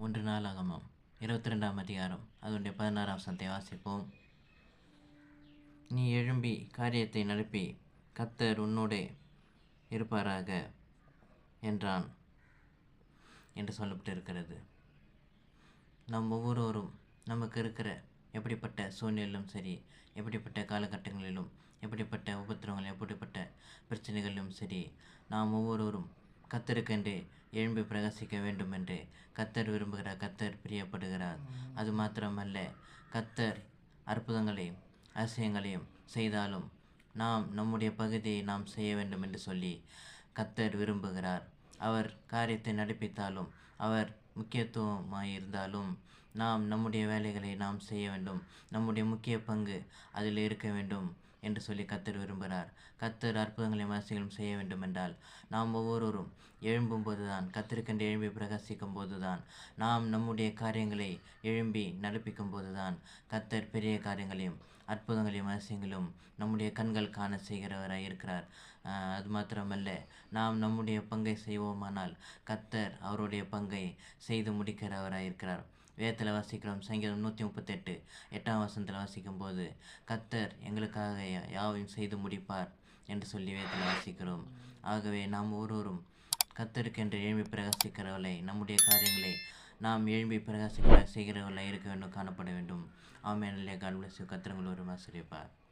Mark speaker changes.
Speaker 1: ஒன்று நாளாகமம் இருபத்தி ரெண்டாம் அதிகாரம். அதனுடைய பதினாறாம் சந்தை வாசிப்போம். நீ எழும்பி காரியத்தை நடப்பி. கத்தர் உன்னோடே இருப்பாராக என்றான் என்று சொல்லப்பட்டிருக்கிறது. நம் ஒவ்வொருவரும் நமக்கு இருக்கிற எப்படிப்பட்ட சூழ்நிலையிலும் சரி எப்படிப்பட்ட காலகட்டங்களிலும் எப்படிப்பட்ட உபத்திரங்கள் எப்படிப்பட்ட பிரச்சனைகளிலும் சரி நாம் ஒவ்வொருவரும் கத்தருக்கென்று எழும்பி பிரகாசிக்க வேண்டும் என்று கத்தர் விரும்புகிறார் கத்தர் பிரியப்படுகிறார். அது மாத்திரமல்ல கத்தர் அற்புதங்களையும் அதிசயங்களையும் செய்தாலும் நாம் நம்முடைய பகுதியை நாம் செய்ய வேண்டும் என்று சொல்லி கத்தர் விரும்புகிறார். அவர் காரியத்தை நடப்பித்தாலும் அவர் முக்கியத்துவமாயிருந்தாலும் நாம் நம்முடைய வேலைகளை நாம் செய்ய வேண்டும். நம்முடைய முக்கிய பங்கு அதில் இருக்க வேண்டும். என்று சொல்லி கத்தர் விரும்புகிறார். கத்தர் அற்புதங்களையும் அதிசயங்களும் செய்ய வேண்டும் என்றால் நாம் ஒவ்வொருவரும் எழும்பும் போதுதான் கத்திருக்கின்ற எழும்பி பிரகாசிக்கும் போதுதான் நாம் நம்முடைய காரியங்களை எழும்பி நடப்பிக்கும் போதுதான் கத்தர் பெரிய காரியங்களையும் அற்புதங்களையும் அதிசயங்களும் நம்முடைய கண்கள் காண செய்கிறவராக இருக்கிறார். அது மாத்திரமல்ல. நாம் நம்முடைய பங்கை செய்வோமானால் கத்தர் அவருடைய பங்கை செய்து முடிக்கிறவராக இருக்கிறார் வேதத்தில் வாசிக்கிறோம் சங்கீதம் நூற்றி முப்பத்தெட்டு எட்டாம் வசனத்தில் வாசிக்கும் போது கத்தர் எங்களுக்காக யாவையும் செய்து முடிப்பார் என்று சொல்லி வேதத்தில் வாசிக்கிறோம். ஆகவே நாம் ஒவ்வொருவரும் கத்தருக்கென்று எழும்பி பிரகாசிக்கிறவர்களை நம்முடைய காரியங்களை நாம் எழும்பி பிரகாசிக்க செய்கிறவர்களை இருக்க வேண்டும் காணப்பட வேண்டும். ஆமேனிலே கால் பிளஸ் கத்திரங்கள் ஒரு ஆசிரியப்பார்